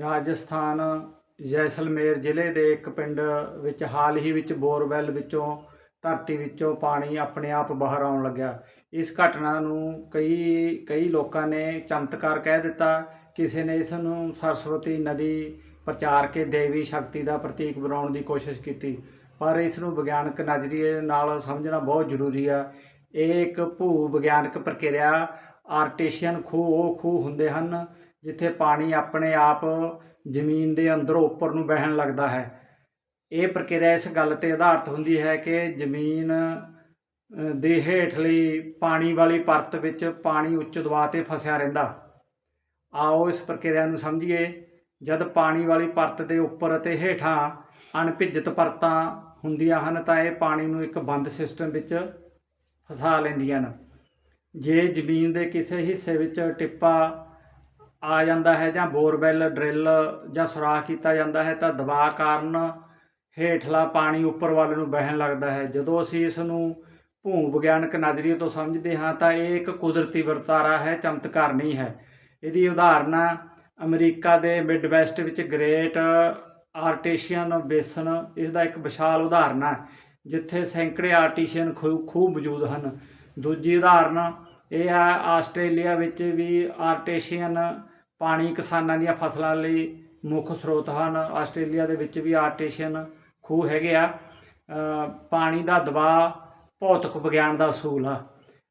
ਰਾਜਸਥਾਨ, ਜੈਸਲਮੇਰ ਜ਼ਿਲ੍ਹੇ ਦੇ ਇੱਕ ਪਿੰਡ ਵਿੱਚ ਹਾਲ ਹੀ ਵਿੱਚ ਬੋਰਵੈਲ ਵਿੱਚੋਂ, ਧਰਤੀ ਵਿੱਚੋਂ ਪਾਣੀ ਆਪਣੇ ਆਪ ਬਾਹਰ ਆਉਣ ਲੱਗਿਆ। ਇਸ ਘਟਨਾ ਨੂੰ ਕਈ ਕਈ ਲੋਕਾਂ ਨੇ ਚਮਤਕਾਰ ਕਹਿ ਦਿੱਤਾ। ਕਿਸੇ ਨੇ ਇਸ ਨੂੰ ਸਰਸਵਤੀ ਨਦੀ ਪ੍ਰਚਾਰ ਕੇ ਦੇਵੀ ਸ਼ਕਤੀ ਦਾ ਪ੍ਰਤੀਕ ਬਣਾਉਣ ਦੀ ਕੋਸ਼ਿਸ਼ ਕੀਤੀ। ਪਰ ਇਸ ਨੂੰ ਵਿਗਿਆਨਕ ਨਜ਼ਰੀਏ ਨਾਲ ਸਮਝਣਾ ਬਹੁਤ ਜ਼ਰੂਰੀ ਆ। ਇਹ ਇੱਕ ਭੂ ਵਿਗਿਆਨਕ ਪ੍ਰਕਿਰਿਆ, ਆਰਟੀਸ਼ੀਅਨ ਖੂਹ ਉਹ ਖੂਹ ਹੁੰਦੇ ਹਨ। ਜਿੱਥੇ ਪਾਣੀ ਆਪਣੇ ਆਪ ਜ਼ਮੀਨ ਦੇ ਅੰਦਰੋਂ ਉੱਪਰ ਨੂੰ ਵਹਿਣ ਲੱਗਦਾ ਹੈ। ਇਹ ਪ੍ਰਕਿਰਿਆ ਇਸ ਗੱਲ ਤੇ ਆਧਾਰਿਤ ਹੁੰਦੀ ਹੈ ਕਿ ਜ਼ਮੀਨ ਅ, ਦੇ ਹੇਠਲੀ ਪਾਣੀ ਵਾਲੀ ਪਰਤ ਵਿੱਚ ਪਾਣੀ ਉੱਚ ਦਬਾਅ ਤੇ ਫਸਿਆ ਰਹਿੰਦਾ। ਆਓ ਇਸ ਪ੍ਰਕਿਰਿਆ ਨੂੰ ਸਮਝੀਏ। ਜਦ ਪਾਣੀ ਵਾਲੀ ਪਰਤ ਦੇ ਉੱਪਰ ਅਤੇ ਹੇਠਾਂ ਅਣਭਿੱਜਤ ਪਰਤਾਂ ਹੁੰਦੀਆਂ ਹਨ ਤਾਂ ਇਹ ਪਾਣੀ ਨੂੰ ਇੱਕ ਬੰਦ ਸਿਸਟਮ ਵਿੱਚ ਫਸਾ ਲੈਂਦੀਆਂ ਹਨ। ਜੇ ਜ਼ਮੀਨ ਦੇ ਕਿਸੇ ਹਿੱਸੇ ਵਿੱਚ ਟਿੱਪਾ ਆ ਜਾਂਦਾ ਹੈ ਜਾਂ ਬੋਰਵੈਲ, ਡਰਿਲ ਜਾਂ ਸੁਰਾਖ ਕੀਤਾ ਜਾਂਦਾ ਹੈ ਤਾਂ ਦਬਾਅ ਕਾਰਨ ਹੇਠਲਾ ਪਾਣੀ ਉੱਪਰ ਵੱਲ ਨੂੰ ਵਹਿਣ ਲੱਗਦਾ ਹੈ। ਜਦੋਂ ਅਸੀਂ ਇਸ ਨੂੰ ਭੂ ਵਿਗਿਆਨਕ ਨਜ਼ਰੀਏ ਤੋਂ ਸਮਝਦੇ ਹਾਂ ਤਾਂ ਇਹ ਇੱਕ ਕੁਦਰਤੀ ਵਰਤਾਰਾ ਹੈ, ਚਮਤਕਾਰ ਨਹੀਂ ਹੈ। ਇਹਦੀ ਉਦਾਹਰਨ ਆ ਅਮਰੀਕਾ ਦੇ ਮਿਡਵੈਸਟ ਵਿੱਚ ਗ੍ਰੇਟ ਆਰਟੇਸ਼ੀਅਨ ਬੇਸਨ, ਇਸ ਦਾ ਇੱਕ ਵਿਸ਼ਾਲ ਉਦਾਹਰਨ ਹੈ, ਜਿੱਥੇ ਸੈਂਕੜੇ ਆਰਟੀਸ਼ੀਅਨ ਖੂਹ ਖੂਹ ਮੌਜੂਦ ਹਨ। ਦੂਜੀ ਉਦਾਹਰਨ ਇਹ ਆ ਆਸਟ੍ਰੇਲੀਆ ਵਿੱਚ ਵੀ ਆਰਟੇਸ਼ੀਅਨ ਪਾਣੀ ਕਿਸਾਨਾਂ ਦੀਆਂ ਫਸਲਾਂ ਲਈ ਮੁੱਖ ਸਰੋਤ ਹਨ। ਆਸਟ੍ਰੇਲੀਆ ਦੇ ਵਿੱਚ ਵੀ ਆਰਟੇਸ਼ੀਅਨ ਖੂਹ ਹੈਗੇ ਆ। ਪਾਣੀ ਦਾ ਦਬਾਅ ਭੌਤਿਕ ਵਿਗਿਆਨ ਦਾ ਅਸੂਲ ਆ।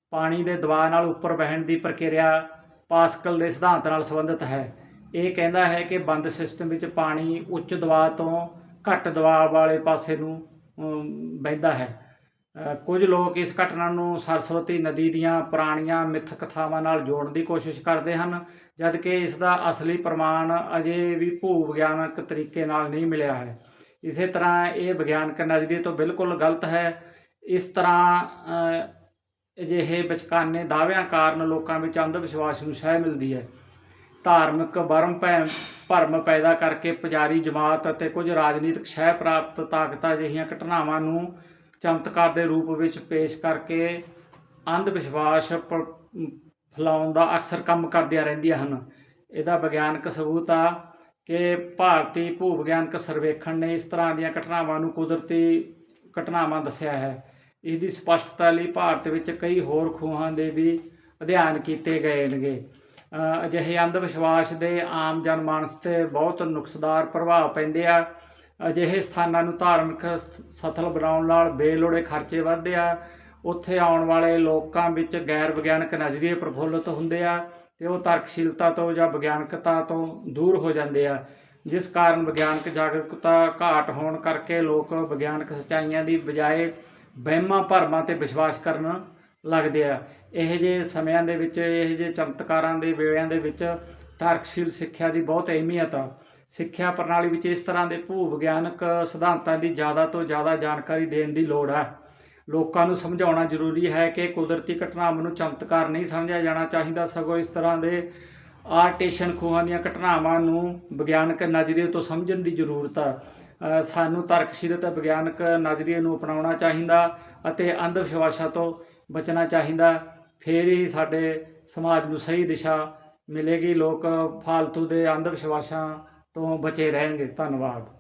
ਪਾਣੀ ਦੇ ਦਬਾਅ ਨਾਲ ਉੱਪਰ ਵਹਿਣ ਦੀ ਪ੍ਰਕਿਰਿਆ ਪਾਸਕਲ ਦੇ ਸਿਧਾਂਤ ਨਾਲ ਸੰਬੰਧਿਤ ਹੈ। ਇਹ ਕਹਿੰਦਾ ਹੈ ਕਿ ਬੰਦ ਸਿਸਟਮ ਵਿੱਚ ਪਾਣੀ ਉੱਚ ਦਬਾਅ ਤੋਂ ਘੱਟ ਦਬਾਅ ਵਾਲੇ ਪਾਸੇ ਨੂੰ ਅਮ, ਵਹਿੰਦਾ ਹੈ। ਕੁਝ ਲੋਕ ਇਸ ਘਟਨਾ ਨੂੰ ਸਰਸਵਤੀ ਨਦੀ ਦੀਆਂ ਪੁਰਾਣੀਆਂ ਮਿੱਥ ਕਥਾਵਾਂ ਨਾਲ ਜੋੜਨ ਦੀ ਕੋਸ਼ਿਸ਼ ਕਰਦੇ ਹਨ, ਜਦਕਿ ਇਸ ਦਾ ਅਸਲੀ ਪ੍ਰਮਾਣ ਅਜੇ ਵੀ ਭੂ ਵਿਗਿਆਨਕ ਤਰੀਕੇ ਨਾਲ ਨਹੀਂ ਮਿਲਿਆ ਹੈ। ਇਸੇ ਤਰ੍ਹਾਂ ਇਹ ਵਿਗਿਆਨਕ ਨਜ਼ਰੀਏ ਤੋਂ ਬਿਲਕੁਲ ਗਲਤ ਹੈ। ਇਸ ਤਰ੍ਹਾਂ ਅਜਿਹੇ ਬਚਕਾਨੇ ਦਾਅਵਿਆਂ ਕਾਰਨ ਲੋਕਾਂ ਵਿੱਚ ਅੰਧ ਵਿਸ਼ਵਾਸ ਨੂੰ ਸ਼ਹਿ ਮਿਲਦੀ ਹੈ। ਧਾਰਮਿਕ ਵਰਮ ਭੈ, ਭਰਮ ਪੈਦਾ ਕਰਕੇ ਪੁਜਾਰੀ ਜਮਾਤ ਅਤੇ ਕੁਝ ਰਾਜਨੀਤਿਕ ਸ਼ਹਿ ਪ੍ਰਾਪਤ ਤਾਕਤਾਂ ਅਜਿਹੀਆਂ ਘਟਨਾਵਾਂ ਨੂੰ ਚਮਤਕਾਰ ਦੇ ਰੂਪ ਵਿੱਚ ਪੇਸ਼ ਕਰਕੇ ਅੰਧ ਵਿਸ਼ਵਾਸ ਪ- ਫੈਲਾਉਣ ਦਾ ਅਕਸਰ ਕੰਮ ਕਰਦੀਆਂ ਰਹਿੰਦੀਆਂ ਹਨ। ਇਹਦਾ ਵਿਗਿਆਨਕ ਸਬੂਤ ਆ ਕਿ ਭਾਰਤੀ ਭੂ ਵਿਗਿਆਨਕ ਸਰਵੇਖਣ ਨੇ ਇਸ ਤਰ੍ਹਾਂ ਦੀਆਂ ਘਟਨਾਵਾਂ ਨੂੰ ਕੁਦਰਤੀ ਘਟਨਾਵਾਂ ਦੱਸਿਆ ਹੈ। ਇਸ ਦੀ ਸਪਸ਼ਟਤਾ ਲਈ ਭਾਰਤ ਵਿੱਚ ਕਈ ਹੋਰ ਖੂਹਾਂ ਦੇ ਵੀ ਅਧਿਐਨ ਕੀਤੇ ਗਏ ਨੇਗੇ। ਅਜਿਹੇ ਅੰਧ ਵਿਸ਼ਵਾਸ ਦੇ ਆਮ ਜਨਮਾਨਸ ਤੇ ਬਹੁਤ ਨੁਕਸਦਾਰ ਪ੍ਰਭਾਵ ਪੈਂਦੇ ਆ। ਅਜਿਹੇ ਸਥਾਨਾਂ ਨੂੰ ਧਾਰਮਿਕ ਸਥਲ ਬਣਾਉਣ ਨਾਲ ਬੇਲੋੜੇ ਖਰਚੇ ਵੱਧਦੇ ਆ। ਉੱਥੇ ਆਉਣ ਵਾਲੇ ਲੋਕਾਂ ਵਿੱਚ ਗੈਰ ਵਿਗਿਆਨਕ ਨਜ਼ਰੀਏ ਪ੍ਰਫੁੱਲਤ ਹੁੰਦੇ ਆ ਤੇ ਉਹ ਤਰਕਸ਼ੀਲਤਾ ਤੋਂ ਜਾਂ ਵਿਗਿਆਨਕਤਾ ਤੋਂ ਦੂਰ ਹੋ ਜਾਂਦੇ ਆ। ਜਿਸ ਕਾਰਨ ਵਿਗਿਆਨਕ ਜਾਗਰੂਕਤਾ ਘਾਟ ਹੋਣ ਕਰਕੇ ਲੋਕ ਵਿਗਿਆਨਕ ਸੱਚਾਈਆਂ ਦੀ ਬਜਾਏ ਵਹਿਮਾਂ ਭਰਮਾਂ ਤੇ ਵਿਸ਼ਵਾਸ ਕਰਨ ਲੱਗਦੇ ਆ। ਇਹ ਜੇ ਸਮਿਆਂ ਦੇ ਵਿੱਚ, ਇਹ ਜੇ ਚਮਤਕਾਰਾਂ ਦੇ ਵੇਲਿਆਂ ਦੇ ਵਿੱਚ ਤਰਕਸ਼ੀਲ ਸਿੱਖਿਆ ਦੀ ਬਹੁਤ ਅਹਿਮੀਅਤ ਆ। ਸਿੱਖਿਆ ਪ੍ਰਣਾਲੀ ਵਿੱਚ ਇਸ ਤਰ੍ਹਾਂ ਦੇ ਭੂ ਵਿਗਿਆਨਕ ਸਿਧਾਂਤਾਂ ਦੀ ਜ਼ਿਆਦਾ ਤੋਂ ਜ਼ਿਆਦਾ ਜਾਣਕਾਰੀ ਦੇਣ ਦੀ ਲੋੜ ਹੈ। ਲੋਕਾਂ ਨੂੰ ਸਮਝਾਉਣਾ ਜ਼ਰੂਰੀ ਹੈ ਕਿ ਕੁਦਰਤੀ ਘਟਨਾਵਾਂ ਨੂੰ ਚਮਤਕਾਰ ਨਹੀਂ ਸਮਝਿਆ ਜਾਣਾ ਚਾਹੀਦਾ। ਸਗੋਂ ਇਸ ਤਰ੍ਹਾਂ ਦੇ ਆਰਟੇਸ਼ਨ ਖੂਹਾਂ ਦੀਆਂ ਘਟਨਾਵਾਂ ਨੂੰ ਵਿਗਿਆਨਕ ਨਜ਼ਰੀਏ ਤੋਂ ਸਮਝਣ ਦੀ ਜ਼ਰੂਰਤ ਹੈ। ਸਾਨੂੰ ਤਰਕਸ਼ੀਲਤ ਵਿਗਿਆਨਕ ਨਜ਼ਰੀਏ ਨੂੰ ਅਪਣਾਉਣਾ ਚਾਹੀਦਾ ਅਤੇ ਅੰਧ ਵਿਸ਼ਵਾਸਾਂ ਤੋਂ ਬਚਣਾ ਚਾਹੀਦਾ। ਫਿਰ ਹੀ ਸਾਡੇ ਸਮਾਜ ਨੂੰ ਸਹੀ ਦਿਸ਼ਾ ਮਿਲੇਗੀ। ਲੋਕ ਫਾਲਤੂ ਦੇ ਅੰਧ ਵਿਸ਼ਵਾਸਾਂ ਤੋਂ ਬਚੇ ਰਹਿਣਗੇ। ਧੰਨਵਾਦ।